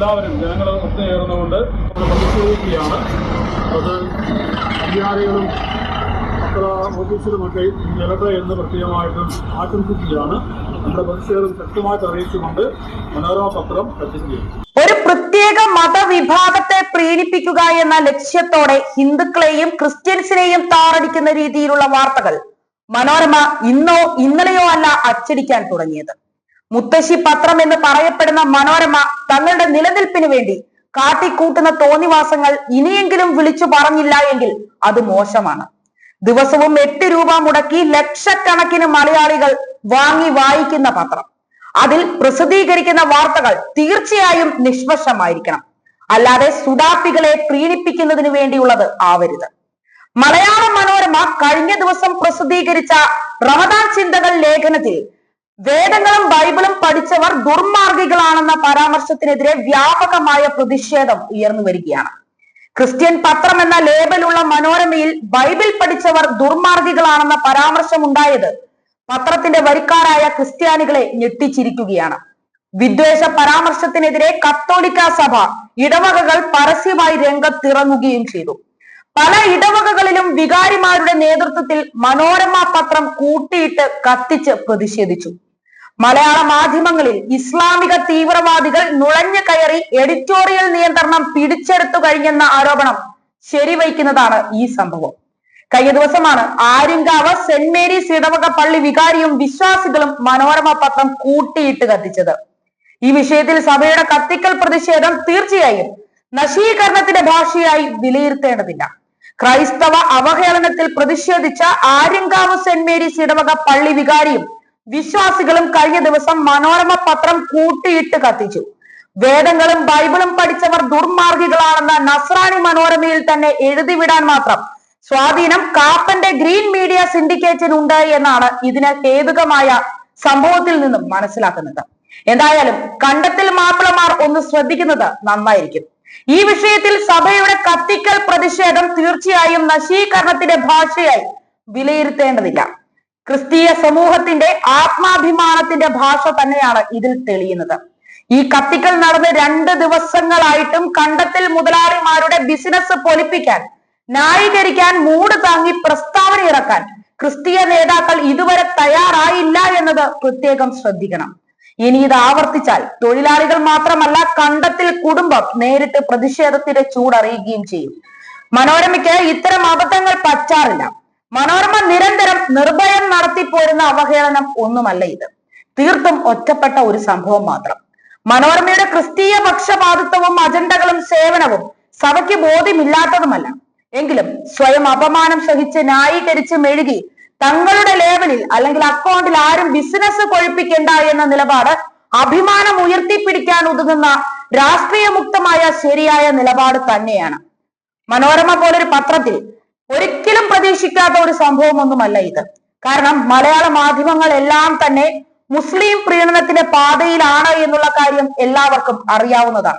എല്ലാവരും ജനങ്ങൾ ഒത്തുചേർന്നുകൊണ്ട് പ്രതിഷേധിക്കുകയാണ് അത് അധികാരികളും പത്ര ഓഫീസിലുമൊക്കെ ജനത എന്ന് പ്രത്യേകമായിട്ടും ആശംസിക്കുകയാണ്. നമ്മുടെ പ്രതിഷേധം ശക്തമായിട്ട് അറിയിച്ചുകൊണ്ട് മനോരമ പത്രം കത്തിക്കുകയാണ് ഒരു പ്രത്യേക മതവിഭാഗത്തെ പ്രീണിപ്പിക്കുക എന്ന ലക്ഷ്യത്തോടെ ഹിന്ദുക്കളെയും ക്രിസ്ത്യൻസിനെയും താറടിക്കുന്ന രീതിയിലുള്ള വാർത്തകൾ മനോരമ ഇന്നോ ഇന്നലെയോ അല്ല അച്ചടിക്കാൻ തുടങ്ങിയത്. മുത്തശ്ശി പത്രം എന്ന് പറയപ്പെടുന്ന മനോരമ തങ്ങളുടെ നിലനിൽപ്പിന് വേണ്ടി കാട്ടിക്കൂട്ടുന്ന തോന്നിവാസങ്ങൾ ഇനിയെങ്കിലും വിളിച്ചു പറഞ്ഞില്ല എങ്കിൽ അത് മോശമാണ്. ദിവസവും എട്ട് രൂപ മുടക്കി ലക്ഷക്കണക്കിന് മലയാളികൾ വാങ്ങി വായിക്കുന്ന പത്രം. അതിൽ പ്രസിദ്ധീകരിക്കുന്ന വാർത്തകൾ തീർച്ചയായും നിഷ്പക്ഷമായിരിക്കണം. അല്ലാതെ സുഡാപ്പികളെ പ്രീണിപ്പിക്കുന്നതിന് വേണ്ടിയുള്ളത് ആവരുത്. മലയാള മനോരമ കഴിഞ്ഞ ദിവസം പ്രസിദ്ധീകരിച്ച റമദാൻ ചിന്തകൾ ലേഖനത്തിൽ വേദങ്ങളും ബൈബിളും പഠിച്ചവർ ദുർമാർഗികളാണെന്ന പരാമർശത്തിനെതിരെ വ്യാപകമായ പ്രതിഷേധം ഉയർന്നു വരികയാണ്. ക്രിസ്ത്യൻ പത്രം എന്ന ലേബലുള്ള മനോരമയിൽ ബൈബിൾ പഠിച്ചവർ ദുർമാർഗികളാണെന്ന പരാമർശം ഉണ്ടായത് പത്രത്തിന്റെ വരിക്കാരായ ക്രിസ്ത്യാനികളെ ഞെട്ടിച്ചിരിക്കുകയാണ്. വിദ്വേഷ പരാമർശത്തിനെതിരെ കത്തോലിക്ക സഭ ഇടവകകൾ പരസ്യമായി രംഗത്തിറങ്ങുകയും ചെയ്തു. പല ഇടവകകളിലും വികാരിമാരുടെ നേതൃത്വത്തിൽ മനോരമ പത്രം കൂട്ടിയിട്ട് കത്തിച്ച് പ്രതിഷേധിച്ചു. മലയാള മാധ്യമങ്ങളിൽ ഇസ്ലാമിക തീവ്രവാദികൾ നുഴഞ്ഞു കയറി എഡിറ്റോറിയൽ നിയന്ത്രണം പിടിച്ചെടുത്തു കഴിഞ്ഞെന്ന ആരോപണം ശരിവയ്ക്കുന്നതാണ് ഈ സംഭവം. കഴിഞ്ഞ ദിവസമാണ് ആര്യങ്കാവ് സെന്റ് മേരീസ് ഇടവക പള്ളി വികാരിയും വിശ്വാസികളും മനോരമ പത്രം കൂട്ടിയിട്ട് കത്തിച്ചത്. ഈ വിഷയത്തിൽ സഭയുടെ കത്തിക്കൽ പ്രതിഷേധം തീർച്ചയായും നശീകരണത്തിന്റെ ഭാഷയായി വിലയിരുത്തേണ്ടതില്ല. ക്രൈസ്തവ അവഹേളനത്തിൽ പ്രതിഷേധിച്ച ആര്യങ്കാവ് സെന്റ് മേരീസ് ഇടവക പള്ളി വികാരിയും വിശ്വാസികളും കഴിഞ്ഞ ദിവസം മനോരമ പത്രം കൂട്ടിയിട്ട് കത്തിച്ചു. വേദങ്ങളും ബൈബിളും പഠിച്ചവർ ദുർമാർഗികളാണെന്ന് നസ്രാണി മനോരമയിൽ തന്നെ എഴുതിവിടാൻ മാത്രം. സ്വാധീനം കാപ്പന്റെ ഗ്രീൻ മീഡിയ സിൻഡിക്കേറ്റിനുണ്ട് എന്നാണ് ഇതിന് ഹേതുകമായ സംഭവത്തിൽ നിന്നും മനസ്സിലാക്കുന്നത്. എന്തായാലും കണ്ടത്തിൽ മാപ്പിളമാർ ഒന്ന് ശ്രദ്ധിക്കുന്നത് നന്നായിരിക്കും. ഈ വിഷയത്തിൽ സഭയുടെ കത്തിക്കൽ പ്രതിഷേധം തീർച്ചയായും നശീകരണത്തിന്റെ ഭാഷയായി വിലയിരുത്തേണ്ടതില്ല. ക്രിസ്തീയ സമൂഹത്തിന്റെ ആത്മാഭിമാനത്തിന്റെ ഭാഷ തന്നെയാണ് ഇതിൽ തെളിയുന്നത്. ഈ കത്തിക്കൽ നടന്ന് രണ്ട് ദിവസങ്ങളായിട്ടും കണ്ടത്തിൽ മുതലാളിമാരുടെ ബിസിനസ് പൊലിപ്പിക്കാൻ ന്യായീകരിക്കാൻ മൂട് താങ്ങി പ്രസ്താവന ഇറക്കാൻ ക്രിസ്തീയ നേതാക്കൾ ഇതുവരെ തയ്യാറായില്ല എന്നത് പ്രത്യേകം ശ്രദ്ധിക്കണം. ഇനി ഇത് ആവർത്തിച്ചാൽ തൊഴിലാളികൾ മാത്രമല്ല കണ്ടത്തിൽ കുടുംബം നേരിട്ട് പ്രതിഷേധത്തിന്റെ ചൂടറിയുകയും ചെയ്യും. മനോരമയ്ക്ക് ഇത്തരം അബദ്ധങ്ങൾ പറ്റാറില്ല. മനോരമ നിരന്തരം നിർഭയം നടത്തിപ്പോരുന്ന അവഹേളനം ഒന്നുമല്ല ഇത്. തീർത്തും ഒറ്റപ്പെട്ട ഒരു സംഭവം മാത്രം. മനോരമയുടെ ക്രിസ്തീയ പക്ഷപാതിത്വവും അജണ്ടകളും സേവനവും സഭയ്ക്ക് ബോധ്യമില്ലാത്തതുമല്ല. എങ്കിലും സ്വയം അപമാനം സഹിച്ച് ന്യായീകരിച്ച് മെഴുകി തങ്ങളുടെ ലേവലിൽ അല്ലെങ്കിൽ അക്കൗണ്ടിൽ ആരും ബിസിനസ് കൊഴിപ്പിക്കേണ്ട എന്ന നിലപാട് അഭിമാനം ഉയർത്തിപ്പിടിക്കാൻ ഒതുങ്ങുന്ന രാഷ്ട്രീയ മുക്തമായ ശരിയായ നിലപാട് തന്നെയാണ്. മനോരമ പോലൊരു പത്രത്തിൽ ഒരിക്കലും പ്രതീക്ഷിക്കാത്ത ഒരു സംഭവമൊന്നുമല്ല ഇത്. കാരണം മലയാള മാധ്യമങ്ങൾ എല്ലാം തന്നെ മുസ്ലിം പ്രീണനത്തിന്റെ പാതയിലാണ് എന്നുള്ള കാര്യം എല്ലാവർക്കും അറിയാവുന്നതാണ്.